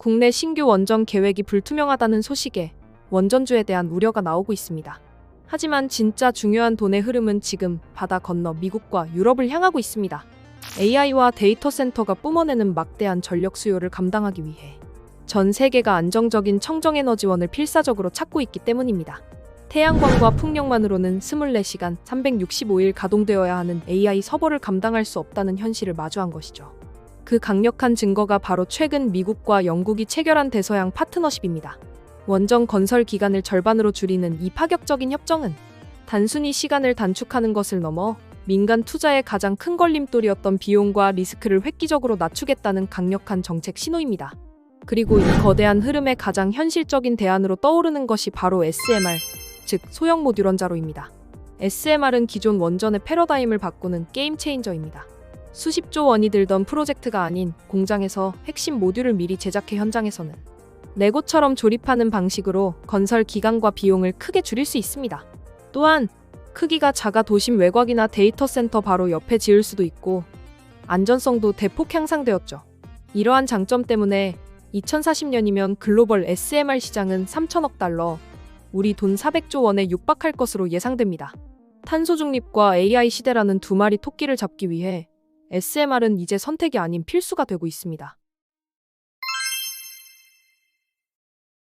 국내 신규 원전 계획이 불투명하다는 소식에 원전주에 대한 우려가 나오고 있습니다. 하지만 진짜 중요한 돈의 흐름은 지금 바다 건너 미국과 유럽을 향하고 있습니다. AI와 데이터 센터가 뿜어내는 막대한 전력 수요를 감당하기 위해 전 세계가 안정적인 청정에너지원을 필사적으로 찾고 있기 때문입니다. 태양광과 풍력만으로는 24시간 365일 가동되어야 하는 AI 서버를 감당할 수 없다는 현실을 마주한 것이죠. 그 강력한 증거가 바로 최근 미국과 영국이 체결한 대서양 파트너십입니다. 원전 건설 기간을 절반으로 줄이는 이 파격적인 협정은 단순히 시간을 단축하는 것을 넘어 민간 투자의 가장 큰 걸림돌이었던 비용과 리스크를 획기적으로 낮추겠다는 강력한 정책 신호입니다. 그리고 이 거대한 흐름의 가장 현실적인 대안으로 떠오르는 것이 바로 SMR, 즉 소형 모듈 원자로입니다. SMR은 기존 원전의 패러다임을 바꾸는 게임 체인저입니다. 수십조 원이 들던 프로젝트가 아닌 공장에서 핵심 모듈을 미리 제작해 현장에서는 레고처럼 조립하는 방식으로 건설 기간과 비용을 크게 줄일 수 있습니다. 또한 크기가 작아 도심 외곽이나 데이터 센터 바로 옆에 지을 수도 있고 안전성도 대폭 향상되었죠. 이러한 장점 때문에 2040년이면 글로벌 SMR 시장은 3천억 달러, 우리 돈 400조 원에 육박할 것으로 예상됩니다. 탄소 중립과 AI 시대라는 두 마리 토끼를 잡기 위해 SMR은 이제 선택이 아닌 필수가 되고 있습니다.